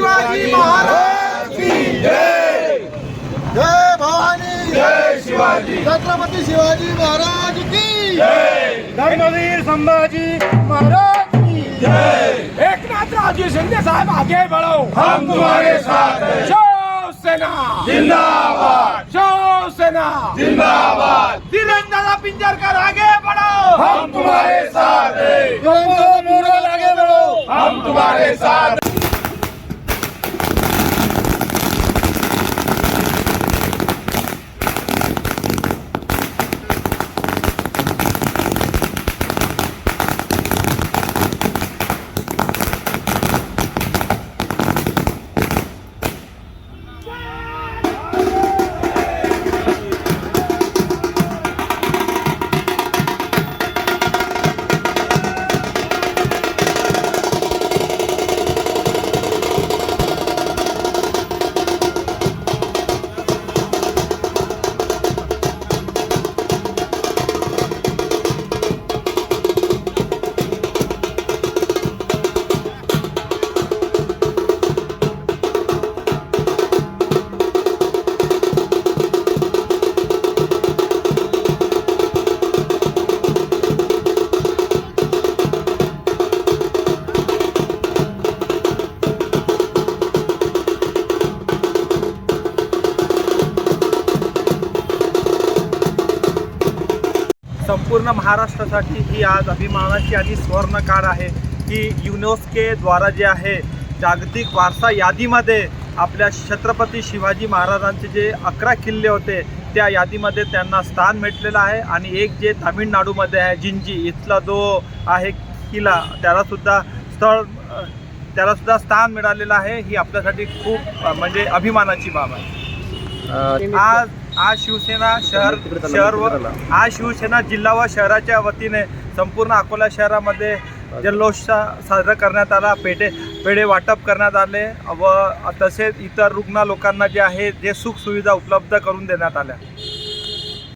शिवाजी महाराज की जय। जय भवानी। जय शिवाजी। छत्रपती शिवाजी महाराज की धर्मवीर संभाजी महाराज की एकनाथ राजू शिंदे साहब आगे बढ़ो। हम तुम्हारे साथ हैं। शिवसेना जिंदाबाद। शिवसेना जिंदाबाद। धीरेन्द्र पिंजरकर आगे बढ़ो। हम तुम्हारे साथ हैं। आगे बढ़ो। हम तुम्हारे साथ संपूर्ण महाराष्ट्रासाठी ही आज अभिमानाची आणि स्वर्ण काळ आहे की युनेस्कोद्वारा जे आहे जागतिक वारसा यादीमध्ये आपल्या छत्रपती शिवाजी महाराजांचे जे अकरा किल्ले होते त्या यादीमध्ये त्यांना स्थान भेटलेलं आहे. आणि एक जे तामिळनाडूमध्ये आहे जिंजी इथला जो आहे किल्ला त्यालासुद्धा स्थळ त्यालासुद्धा स्थान मिळालेलं आहे. ही आपल्यासाठी खूप म्हणजे अभिमानाची बाब आहे. आज आज शिवसेना शहर शहर व आज शिवसेना जिल्हा व शहराच्या वतीने संपूर्ण अकोला शहरामध्ये जल्लोष साजरा करण्यात आला. पेढे पेढे वाटप करण्यात आले व तसेच इतर रुग्ण लोकांना जे आहे जे सुखसुविधा उपलब्ध करून देण्यात आल्या.